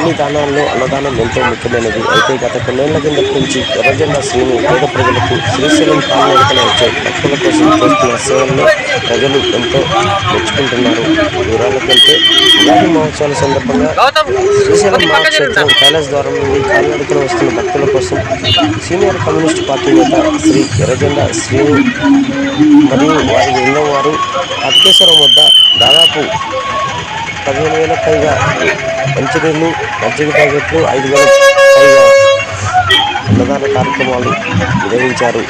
అన్ని దానాల్లో అన్నదానం ఎంతో ముఖ్యమైనది. అయితే గత కొన్నేళ్ళ కిందటి నుంచి ఎర్రజెండా శ్రీని పేద ప్రజలకు శ్రీశైలం కాలినడకన వచ్చే భక్తుల కోసం చేస్తున్న సేవలను ప్రజలు ఎంతో మెచ్చుకుంటున్నారు. వివరాలకంటే వెళ్తే ఉగాది మహోత్సవాల సందర్భంగా శ్రీశైలం మహాక్షేత్రం కైలాస్ ద్వారం నుండి కాలినడకన వస్తున్న భక్తుల కోసం సీనియర్ కమ్యూనిస్ట్ పార్టీ నేత శ్రీ ఎర్రజెండా శ్రీని మరియు వారి బృందం వారు అత్కేశ్వరం వద్ద దాదాపు పదిహేను వేల పైగా. మంచినీళ్ళు మజ్జిగ ప్యాకెట్లు ఐదు వేల పైగా అన్నదాన కార్యక్రమాలు నిర్వహించారు.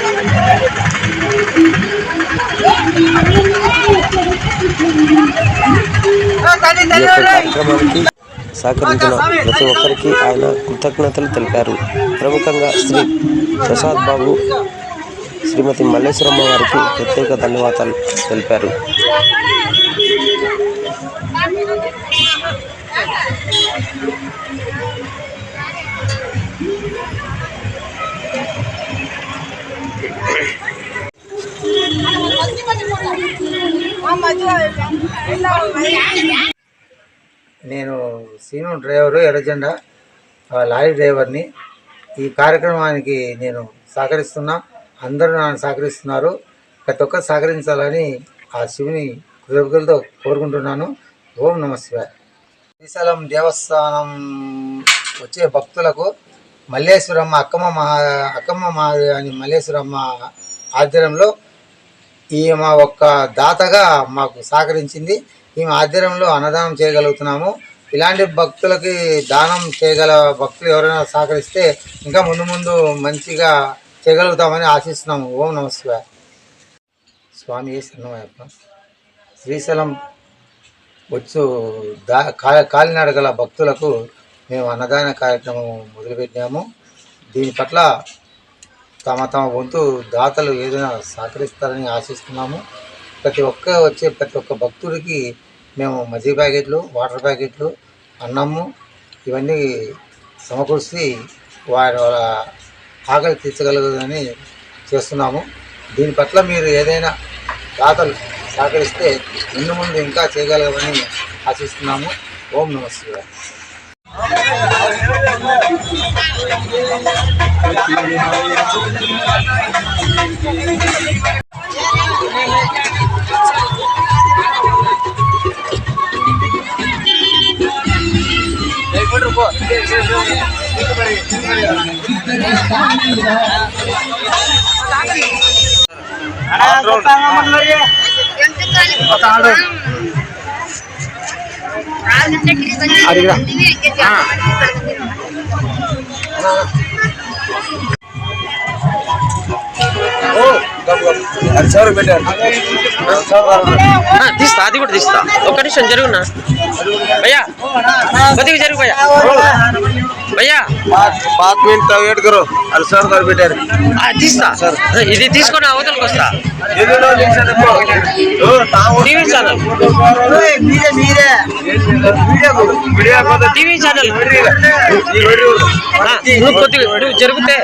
ఈ యొక్క కార్యక్రమానికి సహకరించిన ప్రతి ఒక్కరికి ఆయన కృతజ్ఞతలు తెలిపారు. ప్రముఖంగా శ్రీ ప్రసాద్ బాబు శ్రీమతి మల్లేశ్వరమ్మ వారికి ప్రత్యేక ధన్యవాదాలు తెలిపారు. నేను సీను డ్రైవరు ఎర్రజెండా ఆ లారీ డ్రైవర్ని. ఈ కార్యక్రమానికి నేను సహకరిస్తున్నా. అందరూ నన్ను సహకరిస్తున్నారు. ప్రతి ఒక్కరు సహకరించాలని ఆ శివుని కృతజ్ఞతలతో కోరుకుంటున్నాను. ఓం నమ శివాయ. శ్రీశైలం దేవస్థానం వచ్చే భక్తులకు మల్లేశ్వరమ్మ అక్కమ్మ మహా అక్కమ్మ మహాదేవి అని మల్లేశ్వరమ్మ ఆధ్వర్యంలో ఈమె ఒక్క దాతగా మాకు సహకరించింది. ఈమె ఆధ్వర్యంలో అన్నదానం చేయగలుగుతున్నాము. ఇలాంటి భక్తులకి దానం చేయగల భక్తులు ఎవరైనా సహకరిస్తే ఇంకా ముందు ముందు మంచిగా చేయగలుగుతామని ఆశిస్తున్నాము. ఓం నమస్కారం. స్వామి సన్నమయ్యప్ప శ్రీశైలం వచ్చు. దా కాలినడగల భక్తులకు మేము అన్నదాన కార్యక్రమం మొదలుపెట్టాము. దీని పట్ల తమ తమ వంతు దాతలు ఏదైనా సహకరిస్తారని ఆశిస్తున్నాము. ప్రతి ఒక్క వచ్చే ప్రతి ఒక్క భక్తుడికి మేము మజ్జిగ ప్యాకెట్లు వాటర్ ప్యాకెట్లు అన్నము. ఇవన్నీ సమకూర్చి వారి వాళ్ళ ఆకలి తీర్చగలుగుదని చేస్తున్నాము. దీని పట్ల మీరు ఏదైనా దాతలు సహకరిస్తే ముందు ముందు ఇంకా చేయగలగమని ఆశిస్తున్నాము. ఓం నమ శివాయ. ఆ, తీస్తా అది కూడా తీస్తా ఒక నిమిషం జరుగునా భయ్యా కొద్దిగా జరుగు భయ్యా భయ్యా పాత మినిట్ అది సార్ గారు పెట్టారు తీస్తా ఇది తీసుకొని అవతలకు వస్తా టీవీ ఛానల్ టీవీ ఛానల్ నువ్వు కొద్దిగా నువ్వు జరిగితే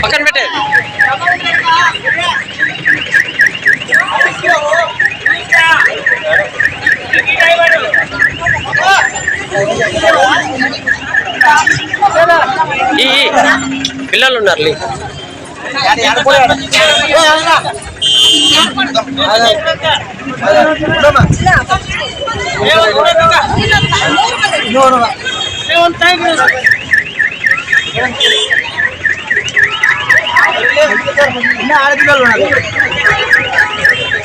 Makan ఈ పిల్లలు ఉన్నారు ఆడపిల్లలు ఉన్నారు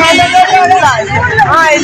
వెళ్ళి గౌతమ్